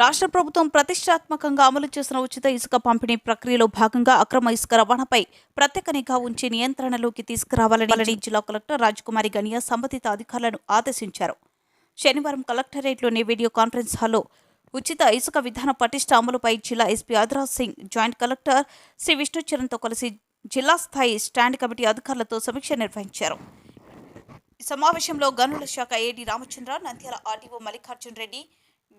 రాష్ట్ర ప్రభుత్వం ప్రతిష్టాత్మకంగా అమలు చేసిన ఉచిత ఇసుక పంపిణీ ప్రక్రియలో భాగంగా అక్రమ ఇసుక రవాణాపై ప్రత్యేక నిఘా ఉంచి నియంత్రణలోకి తీసుకురావాలని జిల్లా కలెక్టర్ రాజకుమారి గనియా సంబంధిత అధికారులను ఆదేశించారు. శనివారం కలెక్టరేట్లోని వీడియో కాన్ఫరెన్స్ హాల్లో ఉచిత ఇసుక విధాన పటిష్ట అమలుపై జిల్లా SP Adiraj Singh joint collector Shri విష్ణుచరణ్తో కలిసి జిల్లా స్థాయి స్టాండ్ కమిటీ అధికారులతో సమీక్ష నిర్వహించారు. ఈ సమావేశంలో గనుల శాఖ AD Ramachandra Nandyal RDO Mallikarjun Reddy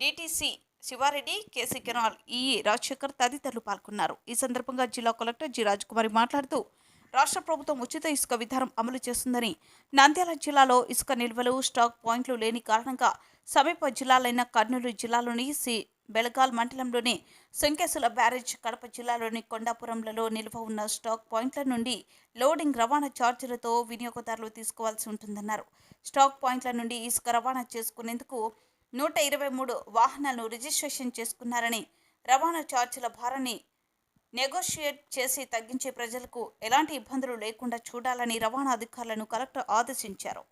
DTC Sivareddy KC canal E Rajasekhar తదితరులు పాల్గొన్నారు. ఈ సందర్భంగా జిల్లా కలెక్టర్ జి. రాజకుమారి మాట్లాడుతూ రాష్ట్ర ప్రభుత్వం ఉచిత ఇసుక విధానం అమలు చేస్తుందని నంద్యాల జిల్లాలో ఇసుక నిల్వలు స్టాక్ పాయింట్లు లేని కారణంగా సమీప జిల్లాలైన కర్నూలు జిల్లాలోని సి. బెళగాల్ మండలంలోని శంకేశుల బ్యారేజ్ కడప జిల్లాలోని కొండాపురంలలో నిల్వ ఉన్న స్టాక్ పాయింట్ల నుండి లోడింగ్ రవాణా ఛార్జీలతో వినియోగదారులు తీసుకోవాల్సి ఉంటుందన్నారు. స్టాక్ పాయింట్ల నుండి ఇసుక రవాణా చేసుకునేందుకు నూట ఇరవై మూడు వాహనాలను రిజిస్ట్రేషన్ చేసుకున్నారని రవాణా ఛార్జీల భారాన్ని నెగోషియేట్ చేసి తగ్గించే ప్రజలకు ఎలాంటి ఇబ్బందులు లేకుండా చూడాలని రవాణా అధికారులను కలెక్టర్ ఆదేశించారు.